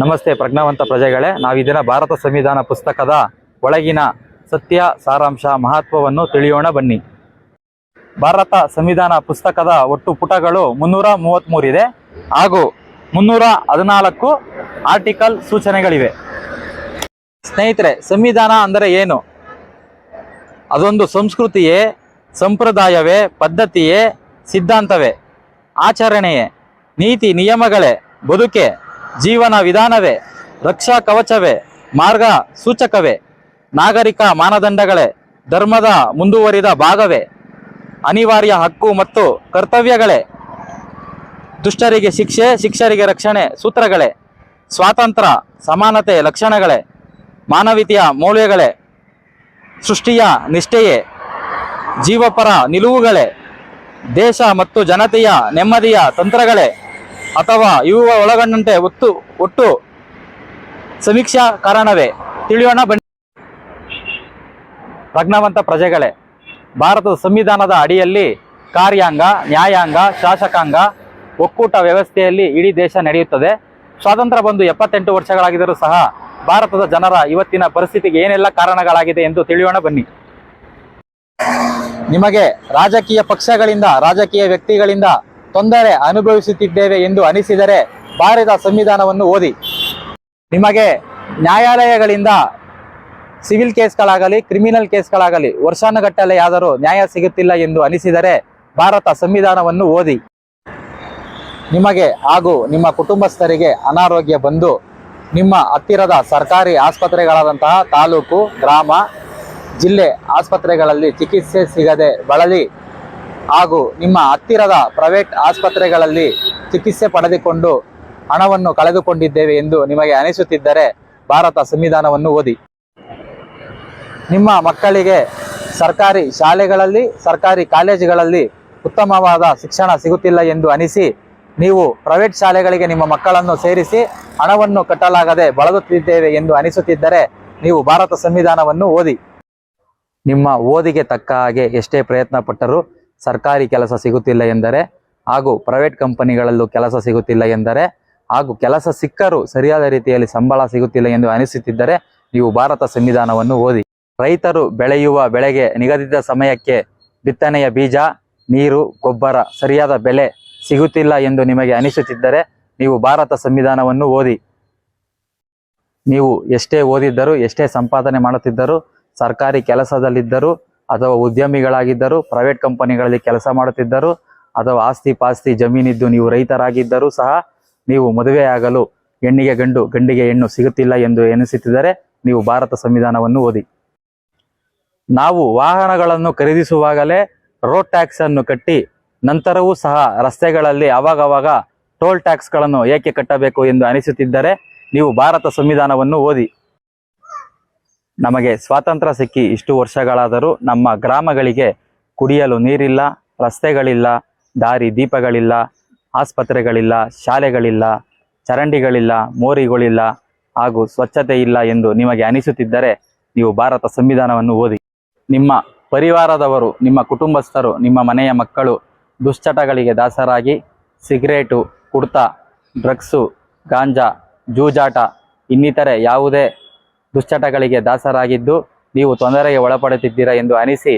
ನಮಸ್ತೆ ಪ್ರಜ್ಞಾವಂತ ಪ್ರಜೆಗಳೇ ನಾವಿದಿನ ಭಾರತ ಸಂವಿಧಾನ ಪುಸ್ತಕದ ಒಳಗಿನ ಸತ್ಯ ಸಾರಾಂಶ ಮಹತ್ವವನ್ನು ತಿಳಿಯೋಣ ಬನ್ನಿ. ಭಾರತ ಸಂವಿಧಾನ ಪುಸ್ತಕದ ಒಟ್ಟು ಪುಟಗಳು ಮುನ್ನೂರ ಮೂವತ್ತ್ಮೂರಿದೆ ಹಾಗೂ ಮುನ್ನೂರ ಹದಿನಾಲ್ಕು ಆರ್ಟಿಕಲ್ ಸೂಚನೆಗಳಿವೆ. ಸ್ನೇಹಿತರೆ, ಸಂವಿಧಾನ ಅಂದರೆ ಏನು? ಅದೊಂದು ಸಂಸ್ಕೃತಿಯೇ, ಸಂಪ್ರದಾಯವೇ, ಪದ್ಧತಿಯೇ, ಸಿದ್ಧಾಂತವೇ, ಆಚರಣೆಯೇ, ನೀತಿ ನಿಯಮಗಳೇ, ಬದುಕೆ ಜೀವನ ವಿಧಾನವೇ, ರಕ್ಷಾ ಕವಚವೇ, ಮಾರ್ಗ ಸೂಚಕವೇ, ನಾಗರಿಕ ಮಾನದಂಡಗಳೇ, ಧರ್ಮದ ಮುಂದುವರಿದ ಭಾಗವೇ, ಅನಿವಾರ್ಯ ಹಕ್ಕು ಮತ್ತು ಕರ್ತವ್ಯಗಳೇ. ದುಷ್ಟರಿಗೆ ಶಿಕ್ಷೆ, ಶಿಕ್ಷರಿಗೆ ರಕ್ಷಣೆ ಸೂತ್ರಗಳೇ. ಸ್ವಾತಂತ್ರ್ಯ, ಸಮಾನತೆ ಲಕ್ಷಣಗಳೇ. ಮಾನವೀಯತೆಯ ಮೌಲ್ಯಗಳೇ. ಸೃಷ್ಟಿಯ ನಿಷ್ಠೆಯೇ. ಜೀವಪರ ನಿಲುವುಗಳೇ. ದೇಶ ಮತ್ತು ಜನತೆಯ ನೆಮ್ಮದಿಯ ತಂತ್ರಗಳೇ. ಅಥವಾ ಇವು ಒಳಗೊಂಡಂತೆ ಒತ್ತು, ಒಟ್ಟು ಸಮೀಕ್ಷಾ ಕಾರಣವೇ? ತಿಳಿಯೋಣ ಬನ್ನಿ. ಪ್ರಜ್ಞಾವಂತ ಪ್ರಜೆಗಳೇ, ಭಾರತದ ಸಂವಿಧಾನದ ಅಡಿಯಲ್ಲಿ ಕಾರ್ಯಾಂಗ, ನ್ಯಾಯಾಂಗ, ಶಾಸಕಾಂಗ, ಒಕ್ಕೂಟ ವ್ಯವಸ್ಥೆಯಲ್ಲಿ ಇಡೀ ದೇಶ ನಡೆಯುತ್ತದೆ. ಸ್ವಾತಂತ್ರ್ಯ ಬಂದು ಎಪ್ಪತ್ತೆಂಟು ವರ್ಷಗಳಾಗಿದ್ದರೂ ಸಹ ಭಾರತದ ಜನರ ಇವತ್ತಿನ ಪರಿಸ್ಥಿತಿಗೆ ಏನೆಲ್ಲ ಕಾರಣಗಳಾಗಿದೆ ಎಂದು ತಿಳಿಯೋಣ ಬನ್ನಿ. ನಿಮಗೆ ರಾಜಕೀಯ ಪಕ್ಷಗಳಿಂದ, ರಾಜಕೀಯ ವ್ಯಕ್ತಿಗಳಿಂದ ತೊಂದರೆ ಅನುಭವಿಸುತ್ತಿದ್ದೇವೆ ಎಂದು ಅನಿಸಿದರೆ ಭಾರತ ಸಂವಿಧಾನವನ್ನು ಓದಿ. ನಿಮಗೆ ನ್ಯಾಯಾಲಯಗಳಿಂದ ಸಿವಿಲ್ ಕೇಸ್ಗಳಾಗಲಿ, ಕ್ರಿಮಿನಲ್ ಕೇಸ್ಗಳಾಗಲಿ ವರ್ಷಾನುಗಟ್ಟಲೆ ಆದರೂ ನ್ಯಾಯ ಸಿಗುತ್ತಿಲ್ಲ ಎಂದು ಅನಿಸಿದರೆ ಭಾರತ ಸಂವಿಧಾನವನ್ನು ಓದಿ. ನಿಮಗೆ ಹಾಗೂ ನಿಮ್ಮ ಕುಟುಂಬಸ್ಥರಿಗೆ ಅನಾರೋಗ್ಯ ಬಂದು ನಿಮ್ಮ ಹತ್ತಿರದ ಸರ್ಕಾರಿ ಆಸ್ಪತ್ರೆಗಳಾದಂತಹ ತಾಲೂಕು, ಗ್ರಾಮ, ಜಿಲ್ಲೆ ಆಸ್ಪತ್ರೆಗಳಲ್ಲಿ ಚಿಕಿತ್ಸೆ ಸಿಗದೆ ಬಳಲಿ ಹಾಗೂ ನಿಮ್ಮ ಹತ್ತಿರದ ಪ್ರೈವೇಟ್ ಆಸ್ಪತ್ರೆಗಳಲ್ಲಿ ಚಿಕಿತ್ಸೆ ಪಡೆದುಕೊಂಡು ಹಣವನ್ನು ಕಳೆದುಕೊಂಡಿದ್ದೇವೆ ಎಂದು ನಿಮಗೆ ಅನಿಸುತ್ತಿದ್ದರೆ ಭಾರತ ಸಂವಿಧಾನವನ್ನು ಓದಿ. ನಿಮ್ಮ ಮಕ್ಕಳಿಗೆ ಸರ್ಕಾರಿ ಶಾಲೆಗಳಲ್ಲಿ, ಸರ್ಕಾರಿ ಕಾಲೇಜುಗಳಲ್ಲಿ ಉತ್ತಮವಾದ ಶಿಕ್ಷಣ ಸಿಗುತ್ತಿಲ್ಲ ಎಂದು ಅನಿಸಿ, ನೀವು ಪ್ರೈವೇಟ್ ಶಾಲೆಗಳಿಗೆ ನಿಮ್ಮ ಮಕ್ಕಳನ್ನು ಸೇರಿಸಿ ಹಣವನ್ನು ಕಟ್ಟಲಾಗದೆ ಬಳಲುತ್ತಿದ್ದೇವೆ ಎಂದು ಅನಿಸುತ್ತಿದ್ದರೆ ನೀವು ಭಾರತ ಸಂವಿಧಾನವನ್ನು ಓದಿ. ನಿಮ್ಮ ಓದಿಗೆ ತಕ್ಕ ಹಾಗೆ ಎಷ್ಟೇ ಪ್ರಯತ್ನ ಪಟ್ಟರೂ ಸರ್ಕಾರಿ ಕೆಲಸ ಸಿಗುತ್ತಿಲ್ಲ ಎಂದರೆ ಹಾಗೂ ಪ್ರೈವೇಟ್ ಕಂಪನಿಗಳಲ್ಲೂ ಕೆಲಸ ಸಿಗುತ್ತಿಲ್ಲ ಎಂದರೆ ಹಾಗೂ ಕೆಲಸ ಸಿಕ್ಕರೂ ಸರಿಯಾದ ರೀತಿಯಲ್ಲಿ ಸಂಬಳ ಸಿಗುತ್ತಿಲ್ಲ ಎಂದು ಅನಿಸುತ್ತಿದ್ದರೆ ನೀವು ಭಾರತ ಸಂವಿಧಾನವನ್ನು ಓದಿ. ರೈತರು ಬೆಳೆಯುವ ಬೆಳೆಗೆ ನಿಗದಿತ ಸಮಯಕ್ಕೆ ಬಿತ್ತನೆಯ ಬೀಜ, ನೀರು, ಗೊಬ್ಬರ ಸರಿಯಾದ ಬೆಲೆ ಸಿಗುತ್ತಿಲ್ಲ ಎಂದು ನಿಮಗೆ ಅನಿಸುತ್ತಿದ್ದರೆ ನೀವು ಭಾರತ ಸಂವಿಧಾನವನ್ನು ಓದಿ. ನೀವು ಎಷ್ಟೇ ಓದಿದ್ದರೂ, ಎಷ್ಟೇ ಸಂಪಾದನೆ ಮಾಡುತ್ತಿದ್ದರೂ, ಸರ್ಕಾರಿ ಕೆಲಸದಲ್ಲಿದ್ದರೂ ಅಥವಾ ಉದ್ಯಮಿಗಳಾಗಿದ್ದರೂ ಪ್ರೈವೇಟ್ ಕಂಪನಿಗಳಲ್ಲಿ ಕೆಲಸ ಮಾಡುತ್ತಿದ್ದರು ಅಥವಾ ಆಸ್ತಿ ಪಾಸ್ತಿ ಜಮೀನಿದ್ದು ನೀವು ರೈತರಾಗಿದ್ದರೂ ಸಹ ನೀವು ಮದುವೆಯಾಗಲು ಹೆಣ್ಣಿಗೆ ಗಂಡು, ಗಂಡಿಗೆ ಹೆಣ್ಣು ಸಿಗುತ್ತಿಲ್ಲ ಎಂದು ಎನಿಸುತ್ತಿದ್ದರೆ ನೀವು ಭಾರತ ಸಂವಿಧಾನವನ್ನು ಓದಿ. ನಾವು ವಾಹನಗಳನ್ನು ಖರೀದಿಸುವಾಗಲೇ ರೋಡ್ ಟ್ಯಾಕ್ಸ್ ಅನ್ನು ಕಟ್ಟಿ ನಂತರವೂ ಸಹ ರಸ್ತೆಗಳಲ್ಲಿ ಅವಾಗವಾಗ ಟೋಲ್ ಟ್ಯಾಕ್ಸ್ಗಳನ್ನು ಏಕೆ ಕಟ್ಟಬೇಕು ಎಂದು ಅನಿಸುತ್ತಿದ್ದರೆ ನೀವು ಭಾರತ ಸಂವಿಧಾನವನ್ನು ಓದಿ. ನಮಗೆ ಸ್ವಾತಂತ್ರ್ಯ ಸಿಕ್ಕಿ ಇಷ್ಟು ವರ್ಷಗಳಾದರೂ ನಮ್ಮ ಗ್ರಾಮಗಳಿಗೆ ಕುಡಿಯಲು ನೀರಿಲ್ಲ, ರಸ್ತೆಗಳಿಲ್ಲ, ದಾರಿ ದೀಪಗಳಿಲ್ಲ, ಆಸ್ಪತ್ರೆಗಳಿಲ್ಲ, ಶಾಲೆಗಳಿಲ್ಲ, ಚರಂಡಿಗಳಿಲ್ಲ, ಮೋರಿಗಳಿಲ್ಲ ಹಾಗೂ ಸ್ವಚ್ಛತೆ ಇಲ್ಲ ಎಂದು ನಿಮಗೆ ಅನಿಸುತ್ತಿದ್ದರೆ ನೀವು ಭಾರತ ಸಂವಿಧಾನವನ್ನು ಓದಿ. ನಿಮ್ಮ ಪರಿವಾರದವರು, ನಿಮ್ಮ ಕುಟುಂಬಸ್ಥರು, ನಿಮ್ಮ ಮನೆಯ ಮಕ್ಕಳು ದುಶ್ಚಟಗಳಿಗೆ ದಾಸರಾಗಿ ಸಿಗರೇಟು, ಕುಡ್ತಾ, ಡ್ರಗ್ಸು, ಗಾಂಜಾ, ಜೂಜಾಟ, ಇನ್ನಿತರೆ ಯಾವುದೇ ದುಶ್ಚಟಗಳಿಗೆ ದಾಸರಾಗಿದ್ದು, ನೀವು ತೊಂದರೆಗೆ ಒಳಪಡುತ್ತಿದ್ದೀರಾ ಎಂದು ಅನಿಸಿ,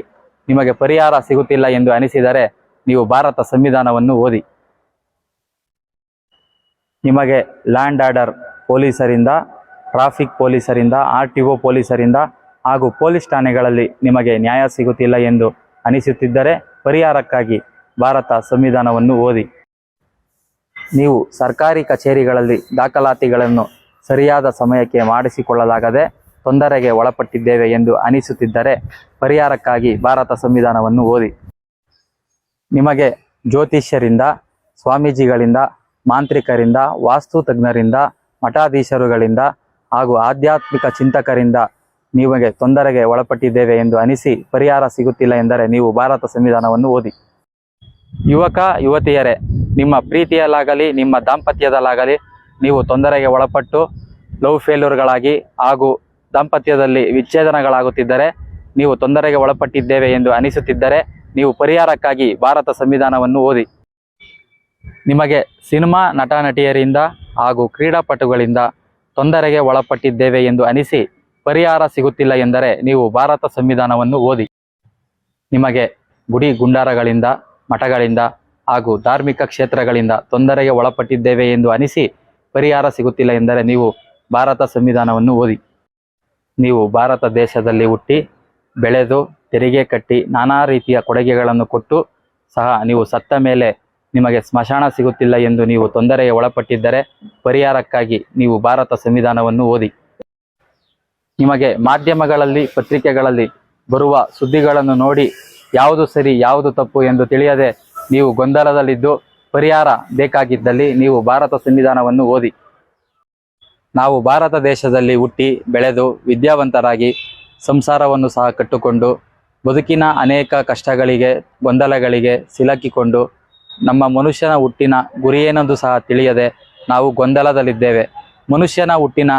ನಿಮಗೆ ಪರಿಹಾರ ಸಿಗುತ್ತಿಲ್ಲ ಎಂದು ಅನಿಸಿದರೆ ನೀವು ಭಾರತ ಸಂವಿಧಾನವನ್ನು ಓದಿ. ನಿಮಗೆ ಲ್ಯಾಂಡ್ ಆರ್ಡರ್ ಪೊಲೀಸರಿಂದ, ಟ್ರಾಫಿಕ್ ಪೊಲೀಸರಿಂದ, ಆರ್ ಟಿ ಒ ಪೊಲೀಸರಿಂದ ಹಾಗೂ ಪೊಲೀಸ್ ಠಾಣೆಗಳಲ್ಲಿ ನಿಮಗೆ ನ್ಯಾಯ ಸಿಗುತ್ತಿಲ್ಲ ಎಂದು ಅನಿಸುತ್ತಿದ್ದರೆ ಪರಿಹಾರಕ್ಕಾಗಿ ಭಾರತ ಸಂವಿಧಾನವನ್ನು ಓದಿ. ನೀವು ಸರ್ಕಾರಿ ಕಚೇರಿಗಳಲ್ಲಿ ದಾಖಲಾತಿಗಳನ್ನು ಸರಿಯಾದ ಸಮಯಕ್ಕೆ ಮಾಡಿಸಿಕೊಳ್ಳಲಾಗದೆ ತೊಂದರೆಗೆ ಒಳಪಟ್ಟಿದ್ದೇವೆ ಎಂದು ಅನಿಸುತ್ತಿದ್ದರೆ ಪರಿಹಾರಕ್ಕಾಗಿ ಭಾರತ ಸಂವಿಧಾನವನ್ನು ಓದಿ. ನಿಮಗೆ ಜ್ಯೋತಿಷ್ಯರಿಂದ, ಸ್ವಾಮೀಜಿಗಳಿಂದ, ಮಾಂತ್ರಿಕರಿಂದ, ವಾಸ್ತು ತಜ್ಞರಿಂದ, ಮಠಾಧೀಶರುಗಳಿಂದ ಹಾಗೂ ಆಧ್ಯಾತ್ಮಿಕ ಚಿಂತಕರಿಂದ ನಿಮಗೆ ತೊಂದರೆಗೆ ಒಳಪಟ್ಟಿದ್ದೇವೆ ಎಂದು ಅನಿಸಿ ಪರಿಹಾರ ಸಿಗುತ್ತಿಲ್ಲ ಎಂದರೆ ನೀವು ಭಾರತ ಸಂವಿಧಾನವನ್ನು ಓದಿ. ಯುವಕ, ಯುವತಿಯರೇ, ನಿಮ್ಮ ಪ್ರೀತಿಯಲ್ಲಾಗಲಿ, ನಿಮ್ಮ ದಾಂಪತ್ಯದಲ್ಲಾಗಲಿ ನೀವು ತೊಂದರೆಗೆ ಒಳಪಟ್ಟು ಲವ್ ಫೇಲ್ಯೂರ್ಗಳಾಗಿ ಹಾಗೂ ದಾಂಪತ್ಯದಲ್ಲಿ ವಿಚ್ಛೇದನಗಳಾಗುತ್ತಿದ್ದರೆ ನೀವು ತೊಂದರೆಗೆ ಒಳಪಟ್ಟಿದ್ದೇವೆ ಎಂದು ಅನಿಸುತ್ತಿದ್ದರೆ ನೀವು ಪರಿಹಾರಕ್ಕಾಗಿ ಭಾರತ ಸಂವಿಧಾನವನ್ನು ಓದಿ. ನಿಮಗೆ ಸಿನಿಮಾ ನಟ ನಟಿಯರಿಂದ ಹಾಗೂ ಕ್ರೀಡಾಪಟುಗಳಿಂದ ತೊಂದರೆಗೆ ಒಳಪಟ್ಟಿದ್ದೇವೆ ಎಂದು ಅನಿಸಿ ಪರಿಹಾರ ಸಿಗುತ್ತಿಲ್ಲ ಎಂದರೆ ನೀವು ಭಾರತ ಸಂವಿಧಾನವನ್ನು ಓದಿ. ನಿಮಗೆ ಗುಡಿ ಗುಂಡಾರಗಳಿಂದ, ಮಠಗಳಿಂದ ಹಾಗೂ ಧಾರ್ಮಿಕ ಕ್ಷೇತ್ರಗಳಿಂದ ತೊಂದರೆಗೆ ಒಳಪಟ್ಟಿದ್ದೇವೆ ಎಂದು ಅನಿಸಿ ಪರಿಹಾರ ಸಿಗುತ್ತಿಲ್ಲ ಎಂದರೆ ನೀವು ಭಾರತ ಸಂವಿಧಾನವನ್ನು ಓದಿ. ನೀವು ಭಾರತ ದೇಶದಲ್ಲಿ ಹುಟ್ಟಿ, ಬೆಳೆದು, ತೆರಿಗೆ ಕಟ್ಟಿ, ನಾನಾ ರೀತಿಯ ಕೊಡುಗೆಗಳನ್ನು ಕೊಟ್ಟು ಸಹ ನೀವು ಸತ್ತ ಮೇಲೆ ನಿಮಗೆ ಸ್ಮಶಾನ ಸಿಗುತ್ತಿಲ್ಲ ಎಂದು ನೀವು ತೊಂದರೆಗೆ ಒಳಪಟ್ಟಿದ್ದರೆ ಪರಿಹಾರಕ್ಕಾಗಿ ನೀವು ಭಾರತ ಸಂವಿಧಾನವನ್ನು ಓದಿ. ನಿಮಗೆ ಮಾಧ್ಯಮಗಳಲ್ಲಿ, ಪತ್ರಿಕೆಗಳಲ್ಲಿ ಬರುವ ಸುದ್ದಿಗಳನ್ನು ನೋಡಿ, ಯಾವುದು ಸರಿ, ಯಾವುದು ತಪ್ಪು ಎಂದು ತಿಳಿಯದೆ ನೀವು ಗೊಂದಲದಲ್ಲಿದ್ದು ಪರಿಹಾರ ಬೇಕಾಗಿದ್ದಲ್ಲಿ ನೀವು ಭಾರತ ಸಂವಿಧಾನವನ್ನು ಓದಿ. ನಾವು ಭಾರತ ದೇಶದಲ್ಲಿ ಹುಟ್ಟಿ, ಬೆಳೆದು, ವಿದ್ಯಾವಂತರಾಗಿ ಸಂಸಾರವನ್ನು ಸಹ ಕಟ್ಟುಕೊಂಡು, ಬದುಕಿನ ಅನೇಕ ಕಷ್ಟಗಳಿಗೆ, ಗೊಂದಲಗಳಿಗೆ ಸಿಲುಕಿಕೊಂಡು, ನಮ್ಮ ಮನುಷ್ಯನ ಹುಟ್ಟಿನ ಗುರಿಯೇನೆಂದು ಸಹ ತಿಳಿಯದೆ ನಾವು ಗೊಂದಲದಲ್ಲಿದ್ದೇವೆ. ಮನುಷ್ಯನ ಹುಟ್ಟಿನ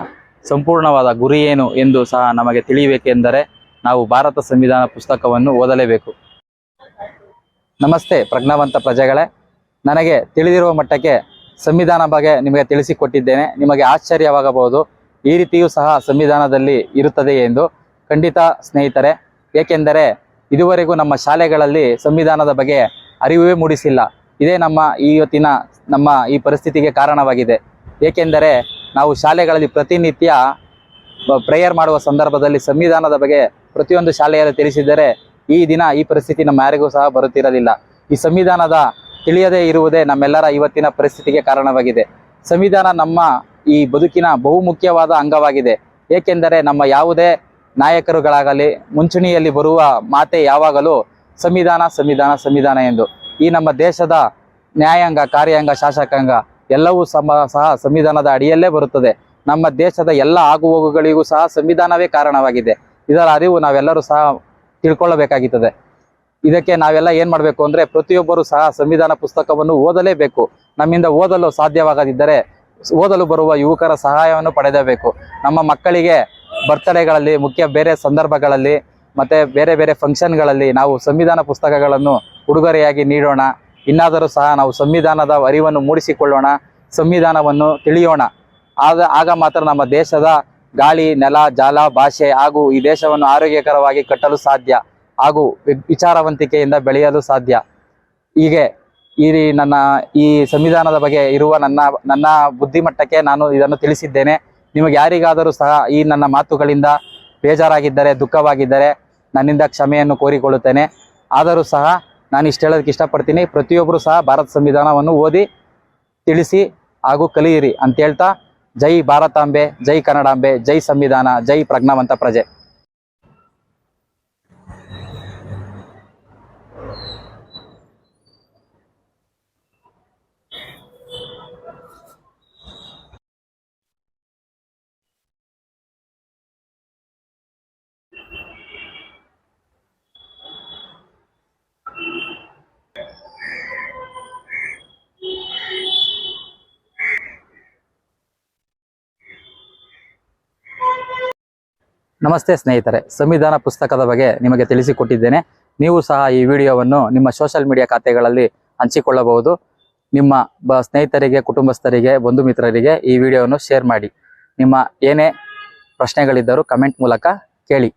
ಸಂಪೂರ್ಣವಾದ ಗುರಿ ಏನು ಎಂದು ಸಹ ನಮಗೆ ತಿಳಿಯಬೇಕೆಂದರೆ ನಾವು ಭಾರತ ಸಂವಿಧಾನ ಪುಸ್ತಕವನ್ನು ಓದಲೇಬೇಕು. ನಮಸ್ತೆ ಪ್ರಜ್ಞಾವಂತ ಪ್ರಜೆಗಳೇ. ನನಗೆ ತಿಳಿದಿರುವ ಮಟ್ಟಕ್ಕೆ ಸಂವಿಧಾನ ಬಗ್ಗೆ ನಿಮಗೆ ತಿಳಿಸಿಕೊಟ್ಟಿದ್ದೇನೆ. ನಿಮಗೆ ಆಶ್ಚರ್ಯವಾಗಬಹುದು. ಈ ರೀತಿಯೂ ಸಹ ಸಂವಿಧಾನದಲ್ಲಿ ಇರುತ್ತದೆ ಎಂದು. ಖಂಡಿತ ಸ್ನೇಹಿತರೆ, ಏಕೆಂದರೆ ಇದುವರೆಗೂ ನಮ್ಮ ಶಾಲೆಗಳಲ್ಲಿ ಸಂವಿಧಾನದ ಬಗ್ಗೆ ಅರಿವೇ ಮೂಡಿಸಿಲ್ಲ. ಇದೇ ನಮ್ಮ ಇವತ್ತಿನ ನಮ್ಮ ಈ ಪರಿಸ್ಥಿತಿಗೆ ಕಾರಣವಾಗಿದೆ. ಏಕೆಂದರೆ ನಾವು ಶಾಲೆಗಳಲ್ಲಿ ಪ್ರತಿನಿತ್ಯ ಪ್ರೇಯರ್ ಮಾಡುವ ಸಂದರ್ಭದಲ್ಲಿ ಸಂವಿಧಾನದ ಬಗ್ಗೆ ಪ್ರತಿಯೊಂದು ಶಾಲೆಯಲ್ಲಿ ತಿಳಿಸಿದರೆ ಈ ದಿನ ಈ ಪರಿಸ್ಥಿತಿ ನಮ್ಮ ಯಾರಿಗೂ ಸಹ ಬರುತ್ತಿರಲಿಲ್ಲ. ಈ ಸಂವಿಧಾನದ ತಿಳಿಯದೇ ಇರುವುದೇ ನಮ್ಮೆಲ್ಲರ ಇವತ್ತಿನ ಪರಿಸ್ಥಿತಿಗೆ ಕಾರಣವಾಗಿದೆ. ಸಂವಿಧಾನ ನಮ್ಮ ಈ ಬದುಕಿನ ಬಹುಮುಖ್ಯವಾದ ಅಂಗವಾಗಿದೆ. ಏಕೆಂದರೆ ನಮ್ಮ ಯಾವುದೇ ನಾಯಕರುಗಳಾಗಲಿ, ಮುಂಚೂಣಿಯಲ್ಲಿ ಬರುವ ಮಾತೆ ಯಾವಾಗಲೂ ಸಂವಿಧಾನ ಸಂವಿಧಾನ ಸಂವಿಧಾನ ಎಂದು. ಈ ನಮ್ಮ ದೇಶದ ನ್ಯಾಯಾಂಗ, ಕಾರ್ಯಾಂಗ, ಶಾಸಕಾಂಗ ಎಲ್ಲವೂ ಸಮ, ಸಹ ಸಂವಿಧಾನದ ಅಡಿಯಲ್ಲೇ ಬರುತ್ತದೆ. ನಮ್ಮ ದೇಶದ ಎಲ್ಲ ಆಗುಹೋಗುಗಳಿಗೂ ಸಹ ಸಂವಿಧಾನವೇ ಕಾರಣವಾಗಿದೆ. ಇದರ ಅರಿವು ನಾವೆಲ್ಲರೂ ಸಹ ತಿಳ್ಕೊಳ್ಳಬೇಕಾಗುತ್ತದೆ. ಇದಕ್ಕೆ ನಾವೆಲ್ಲ ಏನ್ ಮಾಡಬೇಕು ಅಂದ್ರೆ ಪ್ರತಿಯೊಬ್ಬರು ಸಹ ಸಂವಿಧಾನ ಪುಸ್ತಕವನ್ನು ಓದಲೇಬೇಕು. ನಮ್ಮಿಂದ ಓದಲು ಸಾಧ್ಯವಾಗದಿದ್ದರೆ ಓದಲು ಬರುವ ಯುವಕರ ಸಹಾಯವನ್ನು ಪಡೆದಬೇಕು. ನಮ್ಮ ಮಕ್ಕಳಿಗೆ ಬರ್ತ್ಡೇಗಳಲ್ಲಿ, ಮುಖ್ಯ ಬೇರೆ ಸಂದರ್ಭಗಳಲ್ಲಿ, ಮತ್ತೆ ಬೇರೆ ಬೇರೆ ಫಂಕ್ಷನ್ಗಳಲ್ಲಿ ನಾವು ಸಂವಿಧಾನ ಪುಸ್ತಕಗಳನ್ನು ಉಡುಗೊರೆಯಾಗಿ ನೀಡೋಣ. ಇನ್ನಾದರೂ ಸಹ ನಾವು ಸಂವಿಧಾನದ ಅರಿವನ್ನು ಮೂಡಿಸಿಕೊಳ್ಳೋಣ, ಸಂವಿಧಾನವನ್ನು ತಿಳಿಯೋಣ. ಆಗ ಆಗ ಮಾತ್ರ ನಮ್ಮ ದೇಶದ ಗಾಳಿ, ನೆಲ, ಜಾಲ, ಭಾಷೆ ಹಾಗೂ ಈ ದೇಶವನ್ನು ಆರೋಗ್ಯಕರವಾಗಿ ಕಟ್ಟಲು ಸಾಧ್ಯ. ಹಾಗೂ ವಿಚಾರವಂತಿಕೆಯಿಂದ ಬೆಳೆಯಲು ಸಾಧ್ಯ. ಹೀಗೆ ಈ ನನ್ನ ಈ ಸಂವಿಧಾನದ ಬಗ್ಗೆ ಇರುವ ನನ್ನ ನನ್ನ ಬುದ್ಧಿಮಟ್ಟಕ್ಕೆ ನಾನು ಇದನ್ನು ತಿಳಿಸಿದ್ದೇನೆ. ನಿಮಗೆ ಯಾರಿಗಾದರೂ ಸಹ ಈ ನನ್ನ ಮಾತುಗಳಿಂದ ಬೇಜಾರಾಗಿದ್ದರೆ, ದುಃಖವಾಗಿದ್ದರೆ ನನ್ನಿಂದ ಕ್ಷಮೆಯನ್ನು ಕೋರಿಕೊಳ್ಳುತ್ತೇನೆ. ಆದರೂ ಸಹ ನಾನು ಇಷ್ಟು ಹೇಳೋದಕ್ಕೆ ಇಷ್ಟಪಡ್ತೀನಿ. ಪ್ರತಿಯೊಬ್ಬರು ಸಹ ಭಾರತ ಸಂವಿಧಾನವನ್ನು ಓದಿ, ತಿಳಿಸಿ ಹಾಗೂ ಕಲಿಯಿರಿ ಅಂತ ಹೇಳ್ತಾ, ಜೈ ಭಾರತಾಂಬೆ, ಜೈ ಕನ್ನಡಾಂಬೆ, ಜೈ ಸಂವಿಧಾನ, ಜೈ ಪ್ರಜ್ಞಾವಂತ ಪ್ರಜೆ. ನಮಸ್ತೆ ಸ್ನೇಹಿತರೆ, ಸಂವಿಧಾನ ಪುಸ್ತಕದ ಬಗ್ಗೆ ನಿಮಗೆ ತಿಳಿಸಿಕೊಟ್ಟಿದ್ದೇನೆ. ನೀವು ಸಹ ಈ ವಿಡಿಯೋವನ್ನು ನಿಮ್ಮ ಸೋಷಿಯಲ್ ಮೀಡಿಯಾ ಖಾತೆಗಳಲ್ಲಿ ಹಂಚಿಕೊಳ್ಳಬಹುದು. ನಿಮ್ಮ ಬ ಸ್ನೇಹಿತರಿಗೆ, ಕುಟುಂಬಸ್ಥರಿಗೆ, ಬಂಧು ಮಿತ್ರರಿಗೆ ಈ ವಿಡಿಯೋವನ್ನು ಶೇರ್ ಮಾಡಿ. ನಿಮ್ಮ ಏನೇ ಪ್ರಶ್ನೆಗಳಿದ್ದರೂ ಕಮೆಂಟ್ ಮೂಲಕ ಕೇಳಿ.